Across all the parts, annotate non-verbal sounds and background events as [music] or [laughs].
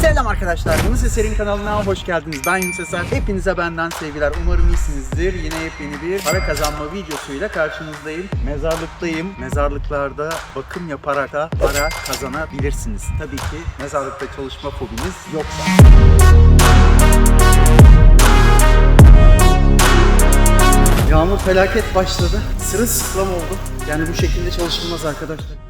Selam arkadaşlar, Yunus Eser'in kanalına hoş geldiniz. Ben Yunus Eser. Hepinize benden sevgiler. Umarım iyisinizdir. Yine yepyeni bir para kazanma videosuyla karşınızdayım. Mezarlıktayım. Mezarlıklarda bakım yaparak da para kazanabilirsiniz. Tabii ki mezarlıkta çalışma fobiniz yoksa. Yağmur felaket başladı. Sırılsıklam oldu. Yani bu şekilde çalışılmaz arkadaşlar.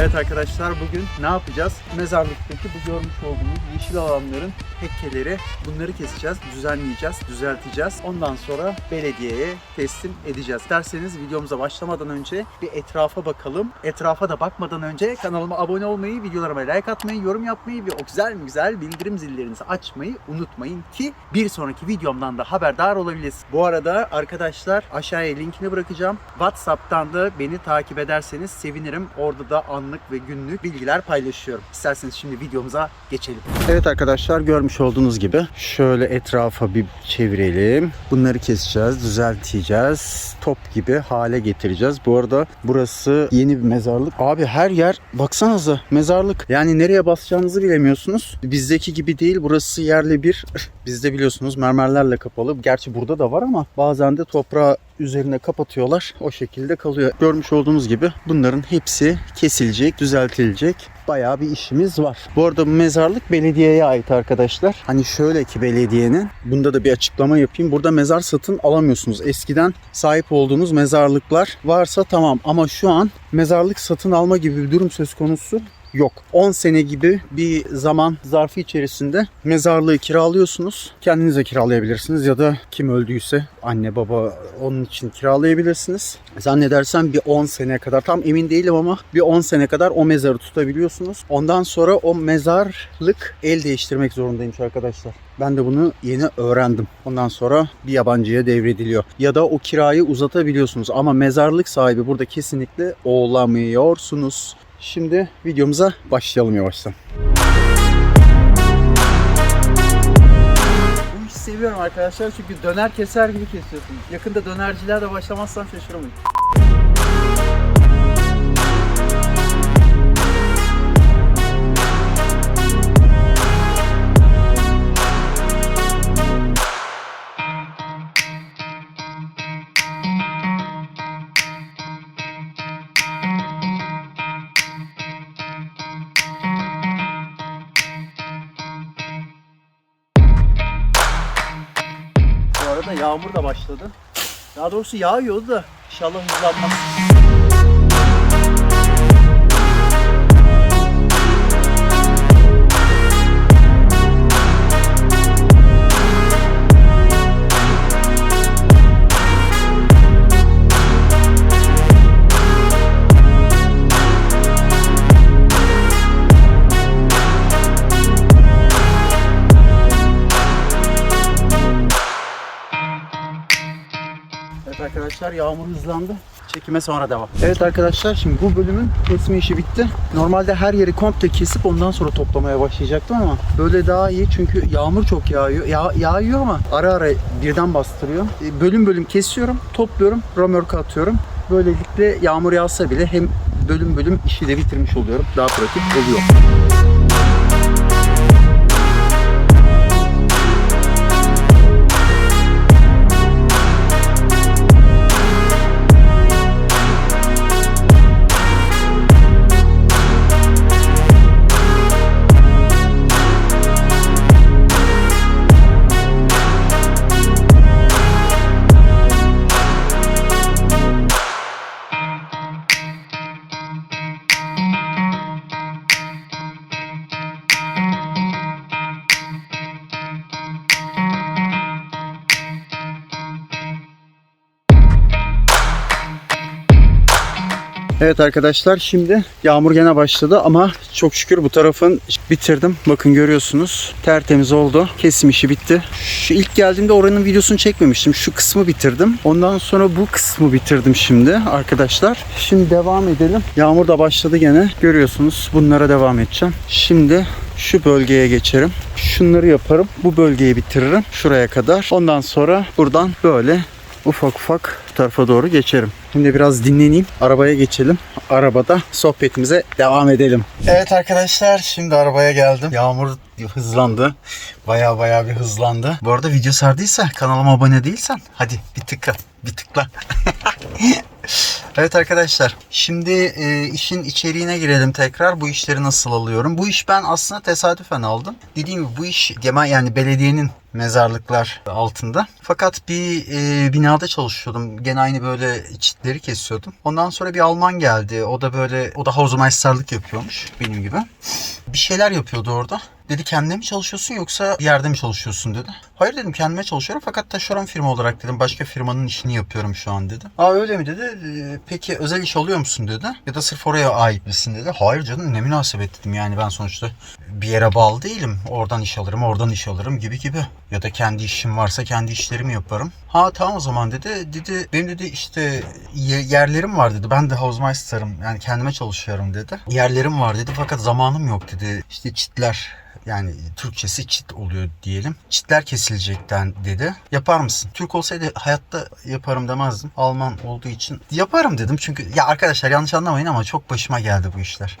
Evet arkadaşlar bugün ne yapacağız? Mezarlıktaki bu görmüş olduğunuz yeşil alanların tekkeleri bunları keseceğiz, düzenleyeceğiz, düzelteceğiz. Ondan sonra belediyeye teslim edeceğiz. Derseniz videomuza başlamadan önce bir etrafa bakalım. Etrafa da bakmadan önce kanalıma abone olmayı, videolarıma like atmayı, yorum yapmayı ve o güzel güzel bildirim zillerinizi açmayı unutmayın ki bir sonraki videomdan da haberdar olabilirsiniz. Bu arada arkadaşlar aşağıya linkini bırakacağım. WhatsApp'tan da beni takip ederseniz sevinirim. Orada da anlık ve günlük bilgiler paylaşıyorum. İsterseniz şimdi videomuza geçelim. Evet arkadaşlar görmüş olduğunuz gibi şöyle etrafa bir çevirelim. Bunları keseceğiz, düzelteceğiz. Top gibi hale getireceğiz. Bu arada burası yeni bir mezarlık. Abi her yer baksanıza mezarlık. Yani nereye basacağınızı bilemiyorsunuz. Bizdeki gibi değil. Burası yerli bir. Bizde biliyorsunuz mermerlerle kapalı. Gerçi burada da var ama bazen de toprağı üzerine kapatıyorlar. O şekilde kalıyor. Görmüş olduğunuz gibi bunların hepsi kesilecek, düzeltilecek. Bayağı bir işimiz var. Bu arada bu mezarlık belediyeye ait arkadaşlar. Hani şöyle ki belediyenin bunda da bir açıklama yapayım. Burada mezar satın alamıyorsunuz. Eskiden sahip olduğunuz mezarlıklar varsa tamam ama şu an mezarlık satın alma gibi bir durum söz konusu yok. 10 sene gibi bir zaman zarfı içerisinde mezarlığı kiralıyorsunuz. Kendinize kiralayabilirsiniz ya da kim öldüyse anne baba onun için kiralayabilirsiniz. Zannedersem bir 10 sene kadar tam emin değilim ama bir 10 sene kadar o mezarı tutabiliyorsunuz. Ondan sonra o mezarlık el değiştirmek zorundaymış arkadaşlar. Ben de bunu yeni öğrendim. Ondan sonra bir yabancıya devrediliyor. Ya da o kirayı uzatabiliyorsunuz. Ama mezarlık sahibi burada kesinlikle olamıyorsunuz. Şimdi videomuza başlayalım yavaştan. Bu işi seviyorum arkadaşlar çünkü döner keser gibi kesiyorsunuz. Yakında dönerciler de başlamazsam şaşırmayın. Arada yağmur da başladı. Daha doğrusu yağıyordu da inşallah hızlanmaz. Arkadaşlar yağmur hızlandı. Çekime sonra devam. Evet arkadaşlar şimdi bu bölümün kesme işi bitti. Normalde her yeri komple kesip ondan sonra toplamaya başlayacaktım ama böyle daha iyi çünkü yağmur çok yağıyor. Ya, yağıyor ama ara ara birden bastırıyor. E, Bölüm bölüm kesiyorum, topluyorum, römorka atıyorum. Böylelikle yağmur yağsa bile hem bölüm bölüm işi de bitirmiş oluyorum. Daha pratik oluyor. Evet arkadaşlar şimdi yağmur gene başladı ama çok şükür bu tarafın bitirdim. Bakın görüyorsunuz tertemiz oldu. Kesim işi bitti. Şu ilk geldiğimde oranın videosunu çekmemiştim. Şu kısmı bitirdim. Ondan sonra bu kısmı bitirdim şimdi arkadaşlar. Şimdi devam edelim. Yağmur da başladı gene. Görüyorsunuz bunlara devam edeceğim. Şimdi şu bölgeye geçerim. Şunları yaparım. Bu bölgeyi bitiririm. Şuraya kadar. Ondan sonra buradan böyle ufak ufak tarafa doğru geçerim. Şimdi biraz dinleneyim. Arabaya geçelim. Arabada sohbetimize devam edelim. Evet arkadaşlar şimdi arabaya geldim. Yağmur hızlandı. Baya baya bir hızlandı. Bu arada video sardıysa kanalıma abone değilsen hadi bir tıkla. Bir tıkla. [laughs] Evet arkadaşlar şimdi e, işin içeriğine girelim tekrar. Bu işleri nasıl alıyorum? Bu iş ben aslında tesadüfen aldım. Dediğim gibi bu iş gema yani belediyenin mezarlıklar altında. Fakat bir e, binada çalışıyordum. Gene aynı böyle çitleri kesiyordum. Ondan sonra bir Alman geldi. O da böyle o da Hausmeisterlık yapıyormuş benim gibi. Bir şeyler yapıyordu orada. Dedi kendine mi çalışıyorsun yoksa bir yerde mi çalışıyorsun dedi. Hayır dedim kendime çalışıyorum fakat taşeron firma olarak dedim başka firmanın işini yapıyorum şu an dedi. Aa öyle mi dedi. "Ee, Peki özel iş alıyor musun dedi. Ya da sırf oraya ait misin dedi. Hayır canım ne münasebet dedim yani ben sonuçta bir yere bağlı değilim. Oradan iş alırım oradan iş alırım gibi gibi. Ya da kendi işim varsa kendi işlerimi yaparım. Ha tamam o zaman dedi. Dedi benim dedi işte ye- yerlerim var dedi. Ben de Hausmeister'ım yani kendime çalışıyorum dedi. Yerlerim var dedi fakat zamanım yok dedi. İşte çitler yani Türkçesi çit oluyor diyelim. Çitler kesilecekten dedi. Yapar mısın? Türk olsaydı hayatta yaparım demezdim. Alman olduğu için yaparım dedim. Çünkü ya arkadaşlar yanlış anlamayın ama çok başıma geldi bu işler.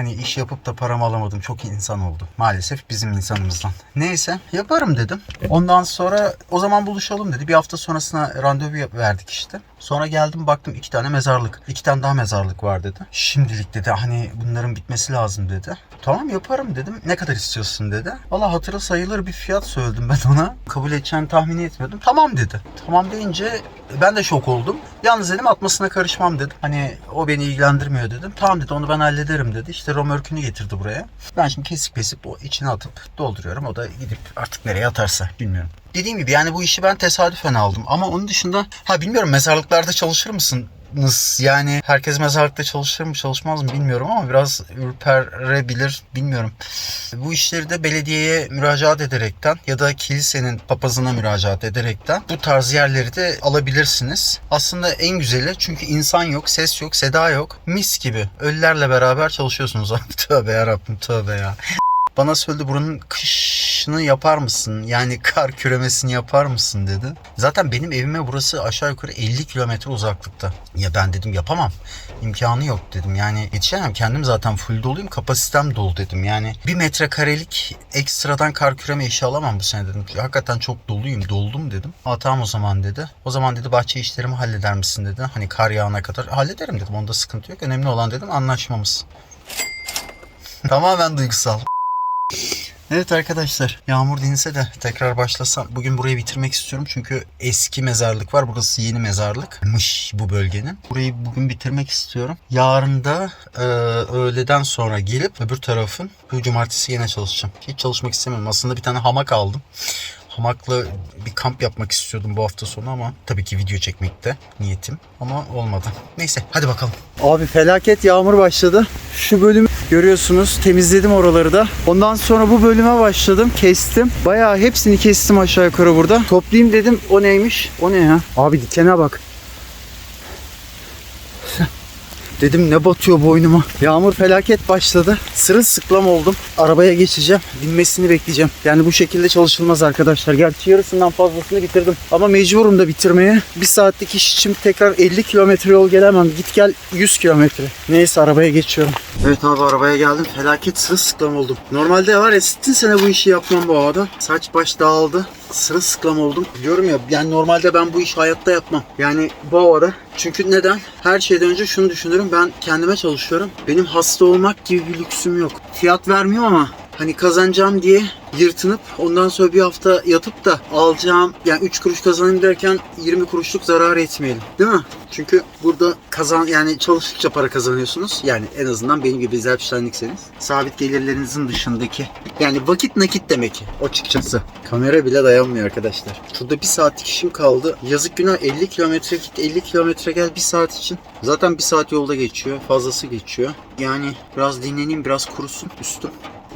Hani iş yapıp da paramı alamadım. Çok insan oldu. Maalesef bizim insanımızdan. Neyse yaparım dedim. Ondan sonra o zaman buluşalım dedi. Bir hafta sonrasına randevu verdik işte. Sonra geldim baktım iki tane mezarlık. iki tane daha mezarlık var dedi. Şimdilik dedi hani bunların bitmesi lazım dedi. Tamam yaparım dedim. Ne kadar istiyorsun dedi. Valla hatırı sayılır bir fiyat söyledim ben ona. Kabul edeceğini tahmin etmiyordum. Tamam dedi. Tamam deyince ben de şok oldum. Yalnız dedim atmasına karışmam dedim. Hani o beni ilgilendirmiyor dedim. Tamam dedi onu ben hallederim dedi. İşte romörkünü getirdi buraya. Ben şimdi kesip kesip o içine atıp dolduruyorum. O da gidip artık nereye atarsa bilmiyorum. Dediğim gibi yani bu işi ben tesadüfen aldım. Ama onun dışında ha bilmiyorum mezarlıklarda çalışır mısın? Yani herkes mezarlıkta çalışır mı çalışmaz mı bilmiyorum ama biraz ürperebilir bilmiyorum. Bu işleri de belediyeye müracaat ederekten ya da kilisenin papazına müracaat ederekten bu tarz yerleri de alabilirsiniz. Aslında en güzeli çünkü insan yok, ses yok, seda yok. Mis gibi ölülerle beraber çalışıyorsunuz. [laughs] tövbe yarabbim tövbe ya. Bana söyledi buranın kışını yapar mısın? Yani [laughs] kar küremesini yapar mısın dedi. Zaten benim evime burası aşağı yukarı 50 kilometre uzaklıkta. Ya ben dedim yapamam. İmkanı yok dedim. Yani yetişemem. Kendim zaten full doluyum. Kapasitem dolu dedim. Yani bir metrekarelik ekstradan kar küreme işi alamam bu sene dedim. Hakikaten çok doluyum. Doldum dedim. Aa tamam o zaman dedi. O zaman dedi bahçe işlerimi halleder misin dedi. Hani kar yağına kadar hallederim dedim. Onda sıkıntı yok. Önemli olan dedim anlaşmamız. [laughs] Tamamen duygusal. Evet arkadaşlar yağmur dinse de tekrar başlasam. Bugün burayı bitirmek istiyorum çünkü eski mezarlık var. Burası yeni mezarlıkmış bu bölgenin. Burayı bugün bitirmek istiyorum. Yarın da e, öğleden sonra gelip öbür tarafın bu cumartesi yine çalışacağım. Hiç çalışmak istemiyorum. Aslında bir tane hamak aldım. Hamakla bir kamp yapmak istiyordum bu hafta sonu ama tabii ki video çekmekte niyetim ama olmadı. Neyse hadi bakalım. Abi felaket yağmur başladı. Şu bölümü görüyorsunuz temizledim oraları da. Ondan sonra bu bölüme başladım kestim. Bayağı hepsini kestim aşağı yukarı burada. Toplayayım dedim o neymiş? O ne ya? Abi dikene bak. Dedim ne batıyor boynuma. Yağmur felaket başladı. Sırılsıklam oldum. Arabaya geçeceğim. Dinmesini bekleyeceğim. Yani bu şekilde çalışılmaz arkadaşlar. Gerçi yarısından fazlasını bitirdim. Ama mecburum da bitirmeye. Bir saatlik iş için tekrar 50 kilometre yol gelemem. Git gel 100 kilometre. Neyse arabaya geçiyorum. Evet abi arabaya geldim. Felaket sırılsıklam oldum. Normalde var ya sittin sene bu işi yapmam bu havada. Saç baş dağıldı. Sırılsıklam oldum. Diyorum ya yani normalde ben bu işi hayatta yapmam. Yani bu havada. Çünkü neden? Her şeyden önce şunu düşünürüm. Ben kendime çalışıyorum. Benim hasta olmak gibi bir lüksüm yok. Fiyat vermiyor ama hani kazanacağım diye yırtınıp ondan sonra bir hafta yatıp da alacağım yani 3 kuruş kazanayım derken 20 kuruşluk zarar etmeyelim. Değil mi? Çünkü burada kazan yani çalıştıkça para kazanıyorsunuz. Yani en azından benim gibi zelpiştenlikseniz. Sabit gelirlerinizin dışındaki. Yani vakit nakit demek açıkçası. Kamera bile dayanmıyor arkadaşlar. Şurada bir saatlik işim kaldı. Yazık günah 50 kilometre git 50 kilometre gel bir saat için. Zaten bir saat yolda geçiyor. Fazlası geçiyor. Yani biraz dinleneyim biraz kurusun üstüm.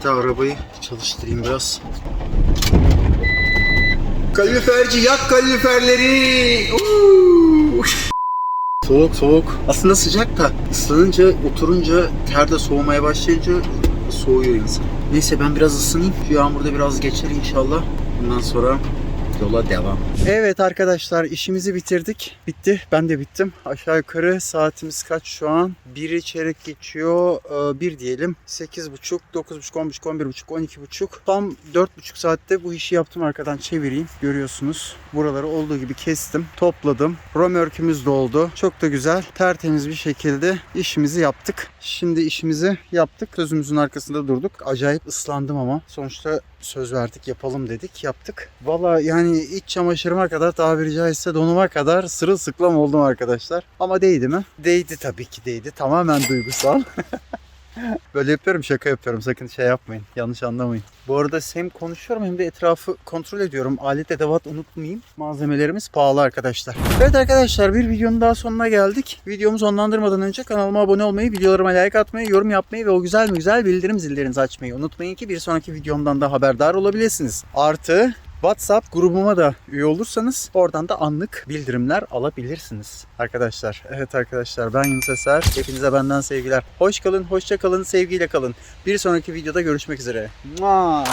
De arabayı çalıştırayım biraz. Kaloriferci yak kaloriferleri. Soğuk soğuk. Aslında sıcak da ıslanınca oturunca ter de soğumaya başlayınca soğuyor insan. Neyse ben biraz ısınayım. Şu yağmurda biraz geçer inşallah. Bundan sonra yola devam. Evet arkadaşlar işimizi bitirdik. Bitti. Ben de bittim. Aşağı yukarı saatimiz kaç şu an? 1'i çeyrek geçiyor. Ee, 1 diyelim. 8.30, 9.30, 10.30, 11.30, 12.30. Tam 4.5 saatte bu işi yaptım arkadan çevireyim. Görüyorsunuz. Buraları olduğu gibi kestim. Topladım. Romörkümüz doldu. Çok da güzel. Tertemiz bir şekilde işimizi yaptık. Şimdi işimizi yaptık. Sözümüzün arkasında durduk. Acayip ıslandım ama. Sonuçta söz verdik yapalım dedik yaptık. Valla yani iç çamaşırıma kadar tabiri caizse donuma kadar sırılsıklam oldum arkadaşlar. Ama değdi mi? Değdi tabii ki değdi. Tamamen duygusal. [laughs] Böyle yapıyorum şaka yapıyorum sakın şey yapmayın yanlış anlamayın. Bu arada hem konuşuyorum hem de etrafı kontrol ediyorum. Alet edevat unutmayayım. Malzemelerimiz pahalı arkadaşlar. Evet arkadaşlar bir videonun daha sonuna geldik. Videomu sonlandırmadan önce kanalıma abone olmayı, videolarıma like atmayı, yorum yapmayı ve o güzel güzel bildirim zillerinizi açmayı unutmayın ki bir sonraki videomdan da haberdar olabilirsiniz. Artı WhatsApp grubuma da üye olursanız oradan da anlık bildirimler alabilirsiniz arkadaşlar. Evet arkadaşlar ben Yunus Eser. Hepinize benden sevgiler. Hoş kalın, hoşça kalın, sevgiyle kalın. Bir sonraki videoda görüşmek üzere. Mua.